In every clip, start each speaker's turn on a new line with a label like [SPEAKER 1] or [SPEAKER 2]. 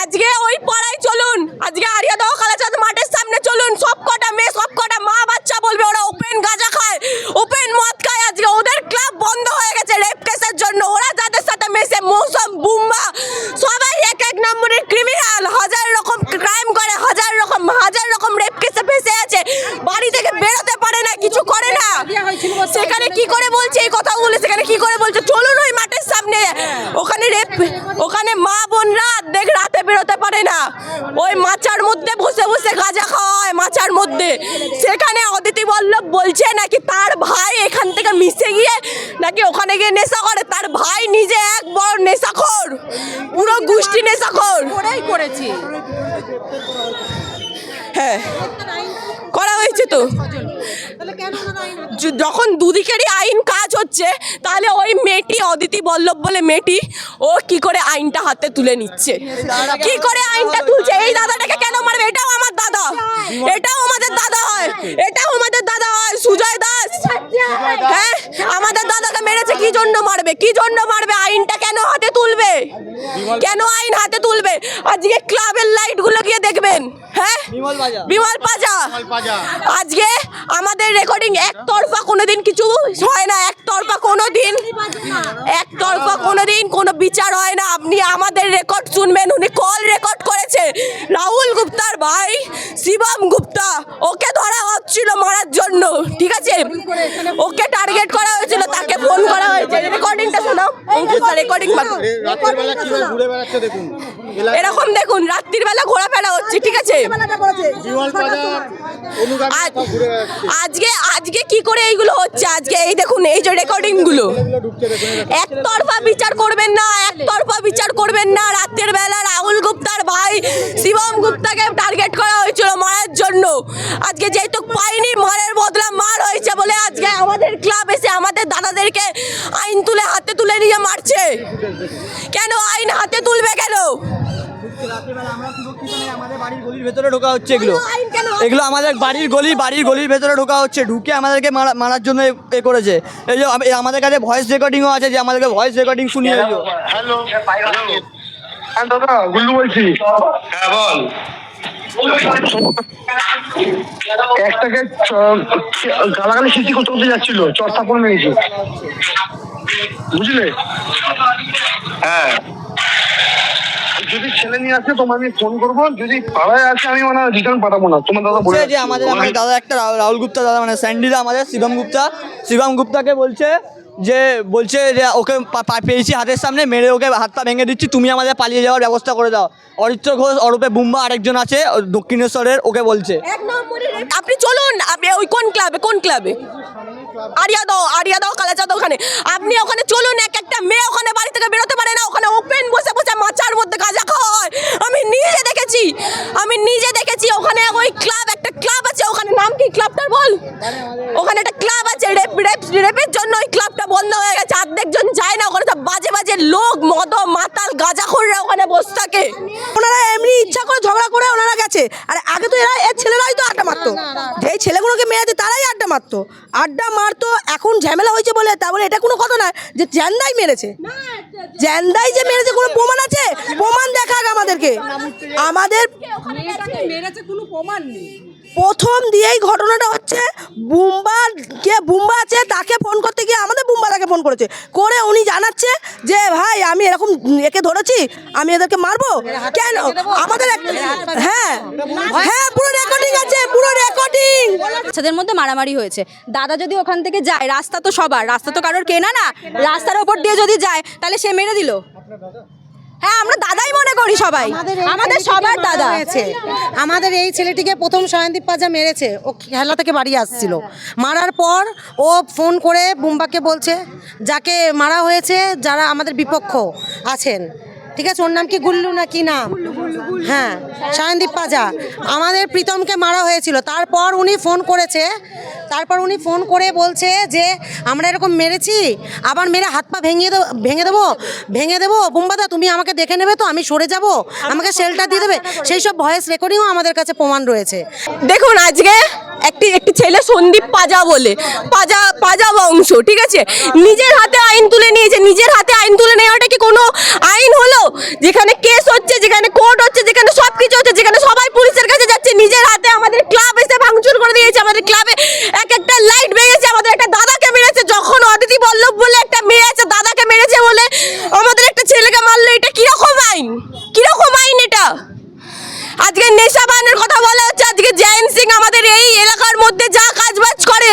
[SPEAKER 1] আজকে ওই পাড়ায় চলুন আজকে আরিয়া দাও কালাচাঁদ মাঠের সামনে চলুন সব কটা মেয়ে সব কটা মা বাচ্চা বলবে ওরা ওপেন গাঁজা খায় ওপেন মদ খায় আজকে ওদের ক্লাব বন্ধ হয়ে গেছে রেপ কেসের জন্য ওরা যাদের সাথে মেশে মৌসুম বুম্বা সবাই এক এক নম্বরের ক্রিমিনাল হাজার রকম ক্রাইম করে হাজার রকম হাজার রকম রেপ কেসে ফেসে আছে বাড়ি থেকে বেরোতে পারে না কিছু করে না সেখানে কি করে বলছে এই কথাগুলো সেখানে কি করে বলছে চলুন ওই মাঠের সামনে ওখানে রেপ ওখানে মা বোনরা দেখ রাতে বেরোতে পারে না ওই মাচার মধ্যে বসে বসে গাঁজা খাওয়া হয় মাচার মধ্যে সেখানে অদিতি বল্লভ বলছে নাকি তার ভাই এখান থেকে মিশে গিয়ে নাকি ওখানে গিয়ে নেশা করে? তার ভাই নিজে এক বড় নেশাখোর। পুরো গোষ্ঠী নেশাখোর।
[SPEAKER 2] ওরাই করেছি।
[SPEAKER 1] হ্যাঁ করা হয়েছে তো। যখন দুদিকেরই আইন কাজ হচ্ছে তাহলে ওই মেয়েটি অদিতি বল্লভ বলে মেয়েটি ও কি করে আইনটা হাতে তুলে নিচ্ছে? কি করে আইনটা তুলছে? এই দাদাটাকে কেন মারবে? এটাও আমার দাদা। এটাও আমাদের দাদা হয়। এটাও আমাদের হয় সুজয় দাস। হ্যাঁ আমাদের দাদাকে মেরেছে কি জন্য মারবে? কি জন্য মারবে? আইনটা কেন হাতে তুলবে? কেন আইন হাতে তুলবে? আজকে ক্লাবের লাইটগুলো গিয়ে দেখবেন হ্যাঁ? বিমল পাজা আজকে আমাদের রেকর্ডিং একতরফা কোনোদিন কিছু হয় না একতরফা কোনোদিন একতরফা কোনোদিন কোনো বিচার হয় না। আপনি আমাদের রেকর্ড শুনবেন উনি কল রেকর্ড করেছে। রাহুল গুপ্তার ভাই শিবম গুপ্তা ওকে ধরা হচ্ছিল মারার জন্য ঠিক আছে? ওকে টার্গেট করা হয়েছিল তাকে ফোন করা হয়েছে। রেকর্ডিংটা শোনাও। অঙ্কুশ রেকর্ডিং
[SPEAKER 3] দেখুন।
[SPEAKER 1] এরকম দেখুন রাত্রির বেলা ঘোরাফেরা হচ্ছে ঠিক আছে? আজকে আজকে কি করে এইগুলো হচ্ছে? আজকে এই দেখুন এই যে
[SPEAKER 3] রেকর্ডিংগুলো।
[SPEAKER 1] একতরফা বিচার করবেন না একতরফা বিচার করবেন না। রাতের বেলা রাহুল গুপ্তার ভাই শিবম গুপ্তাকে টার্গেট করা হয়েছিল মারার জন্য। আজকে যেহেতু তুলে নিয়ে মারছে। কেন আইন হাতে তুলবে কেন?
[SPEAKER 4] রাত্রিবেলা আমরা সুরক্ষিত নেই আমাদের বাড়ির গলির ভেতরে ঢোকা হচ্ছে এগুলো। এগুলো আমাদের বাড়ির গলি বাড়ির গলির ভেতরে ঢোকা হচ্ছে ঢুকে আমাদেরকে মারা- মারার জন্য এ- করেছে। এই যে আমাদের কাছে ভয়েস রেকর্ডিংও আছে যে আমাদেরকে ভয়েস রেকর্ডিং শুনিয়ে
[SPEAKER 5] হ্যালো হ্যাঁ দাদা গুল্লু বলছি। হ্যাঁ বল। একটাকে গালাগালি সৃষ্টি করতে করতে যাচ্ছিল চর্চা করে নিয়েছি বুঝলে? হ্যাঁ। যদি ছেলে নিয়ে আসে তোমার আমি ফোন করব। যদি পাড়ায় আসে আমি মানে রিটার্ন পাঠাবো না। তোমার দাদা বলে
[SPEAKER 4] যে আমাদের আমাদের দাদা একটা রাহুল গুপ্তা দাদা মানে স্যান্ডিদা আমাদের শিবম গুপ্তা। শিবম গুপ্তাকে বলছে যে বলছে যে ওকে পেয়েছি হাতের সামনে মেরে ওকে হাত পা ভেঙে দিচ্ছি তুমি আমাদের পালিয়ে যাওয়ার ব্যবস্থা করে দাও। অরিত্র ঘোষ অরূপে বুম্বা আরেকজন আছে ও দক্ষিণেশ্বরের ওকে বলছে।
[SPEAKER 1] আপনি চলুন আপনি ওই কোন ক্লাবে কোন ক্লাবে? আরিয়া দাও আরিয়া দাও কালাচাঁদ ওখানে। আপনি ওখানে চলুন এক একটা মেয়ে ওখানে বাড়ি থেকে বেরোতে পারে না ওখানে ওপেন বসে বসে মাচার মধ্যে গাঁজা খাওয়া হয় আমি নিজে দেখেছি আমি নিজে দেখেছি ওখানে ওই ক্লাব একটা ক্লাব আছে ওখানে নাম কি ক্লাবটার বল ওখানে একটা ক্লাব আছে রেপ রেপ রেপের জন্য ওই ক্লাবটা বন্ধ হয়ে গেছে অর্ধেক জন যায় না ওখানে সব বাজে বাজে লোক মদ মাতাল গাঁজা খোররা ওখানে বসে থাকে।
[SPEAKER 6] ওনারা এমনি ইচ্ছা করে ঝগড়া করে ওনারা গেছে। আর আগে তো এরা এর ছেলেরাই তো আড্ডা মারতো। যেই ছেলেগুলোকে মেরেছে তারাই আড্ডা মারতো। আড্ডা মারতো এখন ঝামেলা হয়েছে বলে তা বলে এটা কোনো কথা না যে জ্যান্দাই মেরেছে। জ্যান্দাই যে মেরেছে কোনো প্রমাণ আছে? প্রমাণ দেখাক আমাদেরকে। আমাদের
[SPEAKER 2] মেরেছে কোনো প্রমাণ নেই।
[SPEAKER 6] প্রথম দিয়েই ঘটনাটা হচ্ছে বুম্বা কে বুম্বা আছে তাকে ফোন করতে গিয়ে আমাদের বুম্বা তাকে ফোন করেছে। করে উনি জানাচ্ছে যে ভাই আমি এরকম একে ধরেছি আমি এদেরকে মারবো? কেন? আমাদের হ্যাঁ। হ্যাঁ পুরো রেকর্ডিং আছে পুরো রেকর্ডিং
[SPEAKER 7] বাচ্চাদের মধ্যে মারামারি হয়েছে। দাদা যদি ওখান থেকে যায় রাস্তা তো সবার রাস্তা তো কারোর কেনা না। রাস্তার ওপর দিয়ে যদি যায় তাহলে সে মেরে দিল। হ্যাঁ আমরা দাদাই মনে করি সবাই। আমাদের সবার দাদা।
[SPEAKER 2] হয়েছে। আমাদের এই ছেলেটিকে প্রথম সয়নদীপ পাজা মেরেছে। ও খেলা থেকে বাড়ি আসছিল। মারার পর ও ফোন করে বুম্বাকে বলছে যাকে মারা হয়েছে যারা আমাদের বিপক্ষ আছেন ঠিক আছে, ওর নাম কি গুল্লু না? কি নাম হ্যাঁ সায়নদীপ পাজা। আমাদের প্রীতমকে মারা হয়েছিল। তারপর উনি ফোন করেছে, তারপর উনি ফোন করে বলছে যে, আমরা এরকম মেরেছি, আবার মেরে হাত পা ভেঙে দেবো ভেঙে দেবো ভেঙে দেবো। বুম্বাদা, তুমি আমাকে দেখে নেবে তো, আমি সরে যাব, আমাকে শেল্টার দিয়ে দেবে। সেই সব ভয়েস রেকর্ডিংও আমাদের কাছে প্রমাণ রয়েছে।
[SPEAKER 1] দেখুন, আজকে একটি একটি ছেলে সন্দীপ পাজা বলে, পাজা পাজা বংশ, ঠিক আছে? নিজের হাতে আইন তুলে নিয়েছে, নিজের হাতে আইন তুলে নেওয়াটা কি কোনো আইন হলো? যেখানে কেস হচ্ছে, যেখানে কোর্ট হচ্ছে, যেখানে সব কিছু হচ্ছে, যেখানে সবাই পুলিশের কাছে যাচ্ছে, নিজের হাতে আমাদের ক্লাব এসে ভাঙচুর করে দিয়েছে, আমাদের ক্লাবে এক একটা লাইট ভেঙেছে আমাদের একটা দাদাকে মেরেছে যখন অদিতি বল্লভ বলে একটা মেয়ে আছে দাদাকে মেরেছে বলে আমাদের একটা ছেলেকে মারলো এটা কীরকম আইন কীরকম আইন এটা আজকে নেশা বানের কথা বলা হচ্ছে আজকে জয়ন সিং আমাদের এই এলাকার মধ্যে যা কাজবাজ করে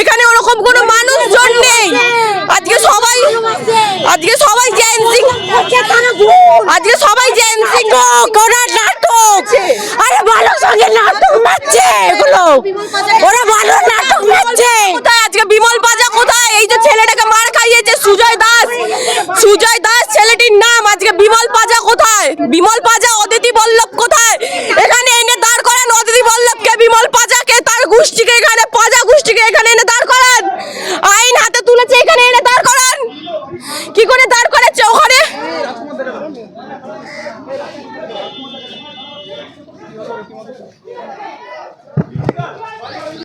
[SPEAKER 1] এখানে ওরকম কোনো মানুষজন নেই আজকে সবাই আজকে সবাই জয়ন সিং আজকে সবাই জয়ন সিং কোনা নাটক আরে ভালো সঙ্গে নাটক মারছে এগুলো ওরা ভালো নাটক করছে কোথায় আজকে বিমল বাজা কোথায়? এই যে ছেলেটাকে মার খাইয়েছে সুজয় দাস। সুজয় দাস ছেলেটির নাম আজকে বিমল পাজা কোথায়? বিমল পাজা